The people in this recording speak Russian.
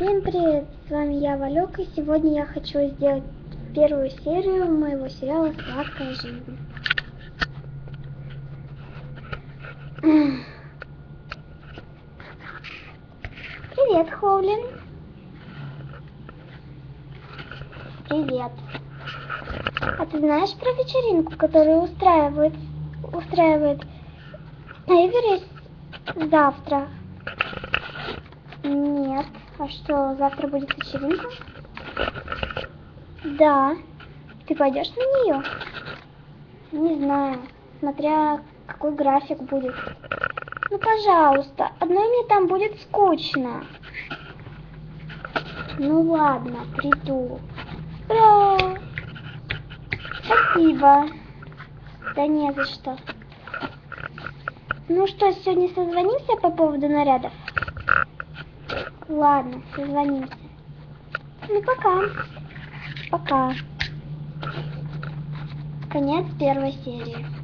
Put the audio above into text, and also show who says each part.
Speaker 1: Всем привет, с вами я, Валек, и сегодня я хочу сделать первую серию моего сериала «Сладкая жизнь». Привет, Хоулин. Привет. А ты знаешь про вечеринку, которую устраивает, устраивает Эверест завтра? Нет. А что, завтра будет вечеринка? Да. Ты пойдешь на нее? Не знаю, смотря какой график будет. Ну, пожалуйста, одной мне там будет скучно. Ну ладно, приду. Ура! Спасибо. Да не за что. Ну что, сегодня созвонимся по поводу нарядов? Ладно, созвонимся. Ну, пока. Пока. Конец первой серии.